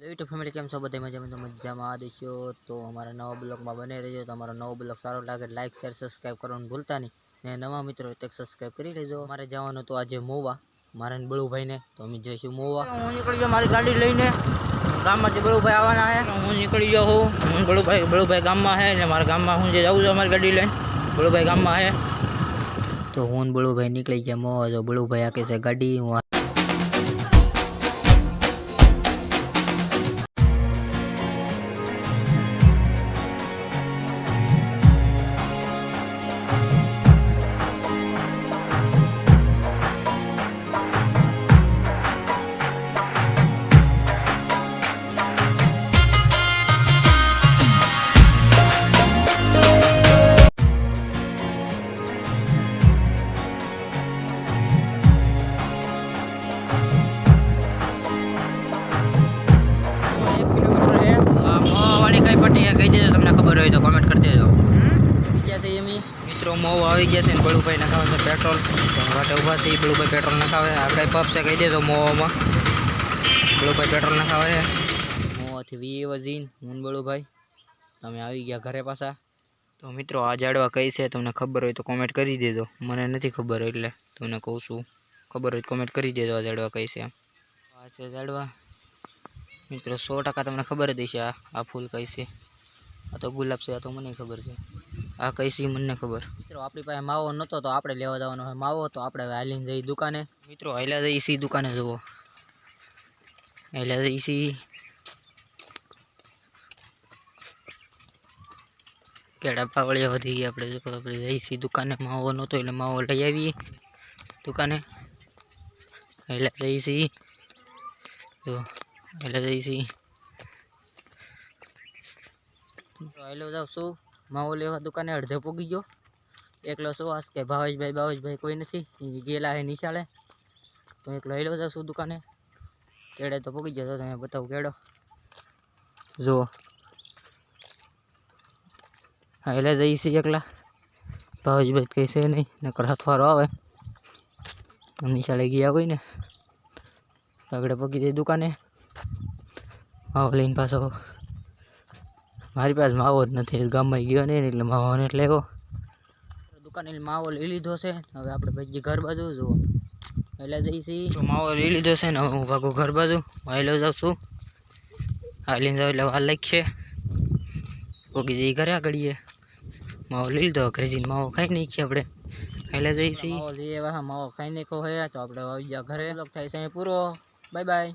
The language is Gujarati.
યુટ્યુબ ફેમિલી કેમ છો? બધા મજામાં? તો મજામાં આ દેશો તો અમારા નવા બ્લોગમાં બની રહેજો. તો અમારો નવો બ્લોગ સારો લાગે લાઇક શેર સબસ્ક્રાઈબ કરવાનું ભૂલતા નહીં. ને નવા મિત્રો એક સબસ્ક્રાઈબ કરી લેજો. મારે જવાનું તો આજે મોવા મારા ને બળુભાઈને. તો અમે જઈશું મોવા. હું નીકળી ગયો મારી ગાડી લઈને. ગામમાંથી બળુભાઈ આવવાના છે હું નીકળી ગયો હું. હું બળુભાઈ બળુભાઈ ગામમાં છે ને મારા ગામમાં હું જે જાઉં છું અમારી ગાડી લઈને બળુભાઈ ગામમાં છે તો હું બળુભાઈ નીકળી ગયા મોવા. જો બળુભાઈ આકે છે ગાડી હું ખબર હોય તો કોમેન્ટ કરી દેજો. ગયા છે એમી મિત્રો મોવ આવી ગયા છે ને બળુભાઈ નખાવે છે પેટ્રોલ વાટે ઊભા છે એ બળુભાઈ પેટ્રોલ નખાવે. આપણે પપ છે કહી દેજો મોવામાં બળુભાઈ પેટ્રોલ નખાવે. મોવાથી વી વજીન હું બળુભાઈ. તમે આવી ગયા ઘરે પાછા. તો મિત્રો આ જાડવા કઈ છે તમને ખબર હોય તો કોમેન્ટ કરી દેજો. મને નથી ખબર એટલે તમને કહું છું. ખબર હોય તો કોમેન્ટ કરી દેજો આ જાડવા કઈ છે. આ છે જાડવા. મિત્રો સો ટકા તમને ખબર જ હશે આ ફૂલ કઈ છે. આ તો ગુલાબ છે, આ તો મને ખબર છે. આ કઈ છે મને ખબર. મિત્રો, આપણી પાસે માવો નહોતો તો આપણે લેવા જવાનો હોય માવો, તો આપણે હાલીને જઈ દુકાને. મિત્રો, હાલ્યા જઈ સી દુકાને, જુઓ. હાલ્યા જઈ સી કેળા વળી વધી ગયા આપણે જો આપણે જઈ સી દુકાને. માવો નહોતો એટલે માવો લઈ આવીએ દુકાને. હાલ્યા જઈ સી જો એટલે જઈશી હેલો જાઉં છું માવો લેવા દુકાને અડધે પૂગી ગયો. એકલો શું આજ કે ભાવેશભાઈ ભાવેશભાઈ કોઈ નથી. ગેલા હે નિશાળે. તો એકલો હેલો જાઉં છું દુકાને? કેડે તો પૂગી ગયો તમે બતાવું કેડો જુઓ. હા, એટલે છીએ એકલા. ભાવેશભાઈ કંઈ છે નહીં, નકર હાથવારો આવે. નિશાળે ગયા હોય ને. આગળ પગી જઈ દુકાને. માવો લઈને પાછો મારી પાસે માવો જ નથી. ગામમાં ગયો નહીં ને એટલે માવો ને એટલે આવ્યો દુકાને માવો લઈ લીધો છે. હવે આપણે ભાઈ ઘર બાજુ જુઓ. પહેલાં જઈશી છીએ માવો લઈ લીધો છે ને હું ભાગું ઘર બાજુ. હાલો જાઉં છું. હાલીને જાઉં એટલે વાર લાગશે પોગી જઈ ઘરે આગળીએ માવો લઈ લીધો. ઘરે જઈને માવો ખાઈ નાખીએ આપણે. પહેલાં જઈ છીએ માવો લઈએ માવો ખાઈ નાખો હે તો આપણે આવી ગયા ઘરે. થાય છે પૂરો. Bye bye.